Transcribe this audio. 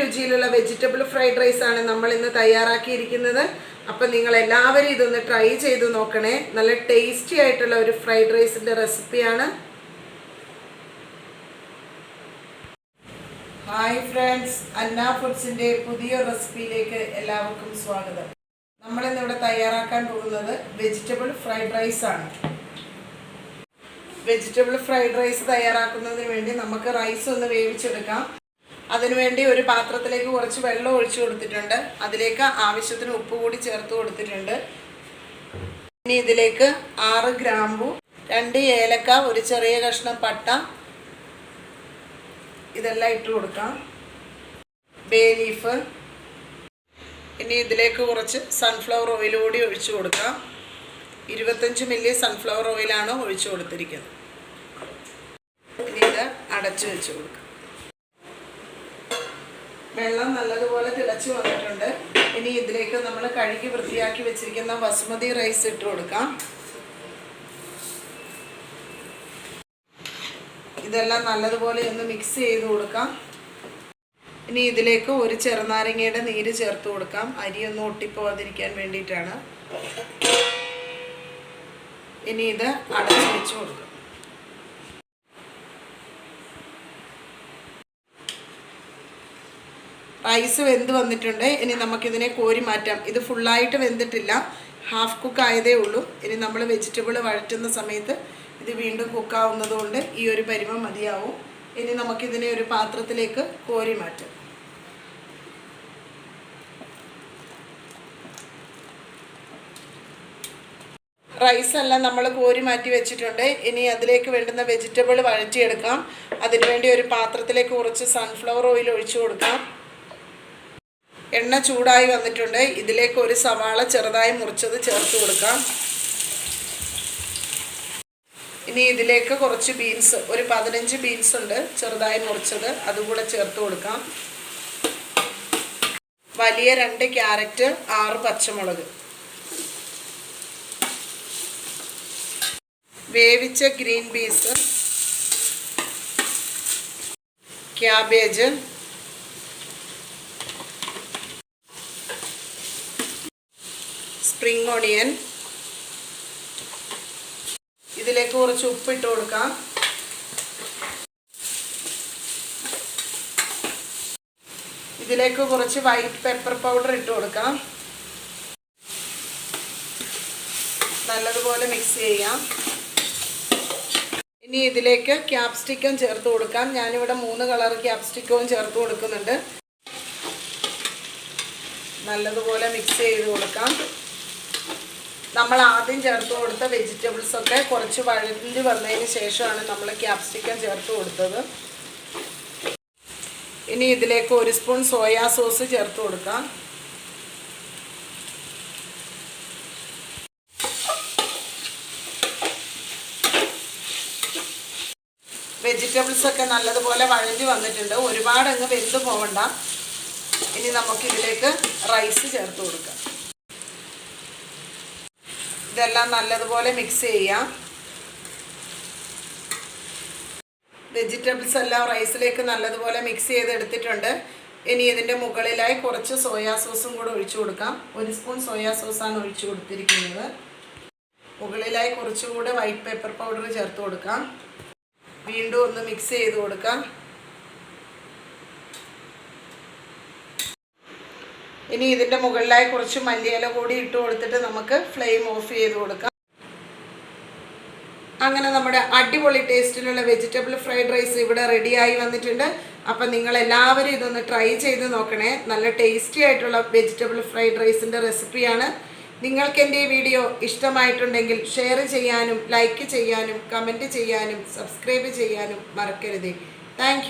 രുചിയിലുള്ള vegetable fried rice ആണ് നമ്മൾ ഇന്ന് തയ്യാറാക്കിയിരിക്കുന്നത്. അപ്പം നിങ്ങൾ എല്ലാവരും ഇതൊന്ന് ട്രൈ ചെയ്ത് നോക്കണേ. നല്ല ടേസ്റ്റി ആയിട്ടുള്ള ഒരു ഫ്രൈഡ് റൈസിന്റെ റെസിപ്പിയാണ് ഹായ് ഫ്രണ്ട്സ് അന്ന ഫുഡ്സിന്റെ പുതിയ റെസിപ്പിയിലേക്ക് എല്ലാവർക്കും സ്വാഗതം. നമ്മളിന്നിവിടെ തയ്യാറാക്കാൻ പോകുന്നത് വെജിറ്റബിൾ ഫ്രൈഡ് റൈസ് ആണ്. വെജിറ്റബിൾ ഫ്രൈഡ് റൈസ് തയ്യാറാക്കുന്നതിന് വേണ്ടി നമുക്ക് റൈസ് ഒന്ന് വേവിച്ചെടുക്കാം. അതിനുവേണ്ടി ഒരു പാത്രത്തിലേക്ക് കുറച്ച് വെള്ളം ഒഴിച്ചു കൊടുത്തിട്ടുണ്ട്. അതിലേക്ക് ആവശ്യത്തിന് ഉപ്പ് കൂടി ചേർത്ത് കൊടുത്തിട്ടുണ്ട്. ഇനി ഇതിലേക്ക് ആറ് ഗ്രാമ്പു രണ്ട് ഏലക്ക ഒരു ചെറിയ കഷ്ണം പട്ട ഇതെല്ലാം ഇട്ട് കൊടുക്കാം. Bay leaf. ഇനി ഇതിലേക്ക് കുറച്ച് സൺഫ്ലവർ ഓയിൽ കൂടി ഒഴിച്ചു കൊടുക്കാം. ഇരുപത്തഞ്ച് മില്ലി സൺഫ്ലവർ ഓയിലാണ് ഒഴിച്ചു കൊടുത്തിരിക്കുന്നത്. ഇനി ഇത് അടച്ചു വെച്ച് കൊടുക്കാം. വെള്ളം നല്ലതുപോലെ തിളച്ചു വന്നിട്ടുണ്ട്. ഇനി ഇതിലേക്ക് നമ്മൾ കഴുകി വൃത്തിയാക്കി വെച്ചിരിക്കുന്ന ബസ്മതി റൈസ് ഇട്ട് കൊടുക്കാം. ഇതെല്ലാം നല്ലതുപോലെ ഒന്ന് മിക്സ് ചെയ്ത് കൊടുക്കാം. ഇനി ഇതിലേക്ക് ഒരു ചെറുനാരങ്ങയുടെ നീര് ചേർത്ത് കൊടുക്കാം. അരി ഒന്നും ഒട്ടിപ്പോവാതിരിക്കാൻ വേണ്ടിയിട്ടാണ്. ഇനി ഇത് അടച്ചു വെച്ച് കൊടുക്കാം. റൈസ് വെന്ത് വന്നിട്ടുണ്ട്. ഇനി നമുക്കിതിനെ കോരി മാറ്റാം. ഇത് ഫുള്ളായിട്ട് വെന്തിട്ടില്ല. ഹാഫ് കുക്ക് ആയതേ ഉള്ളൂ. ഇനി നമ്മൾ വെജിറ്റബിൾ വഴറ്റുന്ന സമയത്ത് ഇത് വീണ്ടും കുക്കാവുന്നത് കൊണ്ട് ഈ ഒരു പരിമം മതിയാവും. ഇനി നമുക്കിതിനെ ഒരു പാത്രത്തിലേക്ക് കോരി മാറ്റാം. റൈസ് എല്ലാം നമ്മൾ കോരി മാറ്റി വെച്ചിട്ടുണ്ട്. ഇനി അതിലേക്ക് വേണ്ടുന്ന വെജിറ്റബിൾ വഴറ്റിയെടുക്കാം. അതിനുവേണ്ടി ഒരു പാത്രത്തിലേക്ക് കുറച്ച് സൺഫ്ലവർ ഓയിൽ ഒഴിച്ചു കൊടുക്കാം. എണ്ണ ചൂടായി വന്നിട്ടുണ്ട്. ഇതിലേക്ക് ഒരു സവാള ചെറുതായി മുറിച്ചത് ചേർത്ത് കൊടുക്കാം. ഇനി ഇതിലേക്ക് കുറച്ച് ബീൻസ് ഒരു പതിനഞ്ച് ബീൻസ് ഉണ്ട് ചെറുതായി മുറിച്ചത്. അതുകൂടെ ചേർത്ത് കൊടുക്കാം. വലിയ രണ്ട് ക്യാരറ്റ് ആറ് പച്ചമുളക്. വേവിച്ച green peas cabbage spring onion ഇതിലേക്ക് കുറച്ച് ഉപ്പിട്ട് കൊടുക്കാം. ഇതിലേക്ക് കുറച്ച് വൈറ്റ് പെപ്പർ പൗഡർ ഇട്ട് കൊടുക്കാം. നല്ലതുപോലെ മിക്സ് ചെയ്യാം. ഇനി ഇതിലേക്ക് ക്യാപ്സ്റ്റിക്കും ചേർത്ത് കൊടുക്കാം. ഞാനിവിടെ മൂന്ന് കളർ ക്യാപ്സ്റ്റിക്കവും ചേർത്ത് കൊടുക്കുന്നുണ്ട്. നല്ലതുപോലെ മിക്സ് ചെയ്ത് കൊടുക്കാം. നമ്മൾ ആദ്യം ചേർത്ത് കൊടുത്ത വെജിറ്റബിൾസ് ഒക്കെ കുറച്ച് വഴഞ്ഞ് വന്നതിന് ശേഷമാണ് നമ്മൾ ക്യാപ്സിക്കം ചേർത്ത് കൊടുത്തത്. ഇനി ഇതിലേക്ക് ഒരു സ്പൂൺ സോയാ സോസ് ചേർത്ത് കൊടുക്കാം. വെജിറ്റബിൾസ് ഒക്കെ നല്ലതുപോലെ വഴഞ്ഞ് വന്നിട്ടുണ്ട്. ഒരുപാട് അങ്ങ് വെന്ത് പോകണ്ട ഇനി നമുക്കിതിലേക്ക് റൈസ് ചേർത്ത് കൊടുക്കാം. ഇതെല്ലാം നല്ലതുപോലെ മിക്സ് ചെയ്യാം. വെജിറ്റബിൾസ് എല്ലാം റൈസിലേക്ക് നല്ലതുപോലെ മിക്സ് ചെയ്തെടുത്തിട്ടുണ്ട്. ഇനി ഇതിന്റെ മുകളിലായി കുറച്ച് സോയാ സോസും കൂടെ ഒഴിച്ചു കൊടുക്കാം. ഒരു സ്പൂൺ സോയാ സോസാണ് ഒഴിച്ചു കൊടുത്തിരിക്കുന്നത്. മുകളിലായി കുറച്ചുകൂടെ വൈറ്റ് പേപ്പർ പൗഡർ ചേർത്ത് കൊടുക്കാം. വീണ്ടും ഒന്ന് മിക്സ് ചെയ്ത് കൊടുക്കാം. ഇനി ഇതിന്റെ മുകളിലായി കുറച്ച് മല്ലിയില കൂടി ഇട്ട് കൊടുത്തിട്ട് നമുക്ക് ഫ്ലെയിം ഓഫ് ചെയ്ത് കൊടുക്കാം. അങ്ങനെ നമ്മുടെ അടിപൊളി ടേസ്റ്റിലുള്ള വെജിറ്റബിൾ ഫ്രൈഡ് റൈസ് ഇവിടെ റെഡിയായി വന്നിട്ടുണ്ട്. അപ്പം നിങ്ങൾ എല്ലാവരും ഇതൊന്ന് ട്രൈ ചെയ്ത് നോക്കണേ. നല്ല ടേസ്റ്റി ആയിട്ടുള്ള വെജിറ്റബിൾ ഫ്രൈഡ് റൈസിന്റെ റെസിപ്പിയാണ് നിങ്ങൾക്ക് എന്റെ ഈ വീഡിയോ ഇഷ്ടമായിട്ടുണ്ടെങ്കിൽ ഷെയർ ചെയ്യാനും ലൈക്ക് ചെയ്യാനും കമന്റ് ചെയ്യാനും സബ്സ്ക്രൈബ് ചെയ്യാനും മറക്കരുത്. താങ്ക്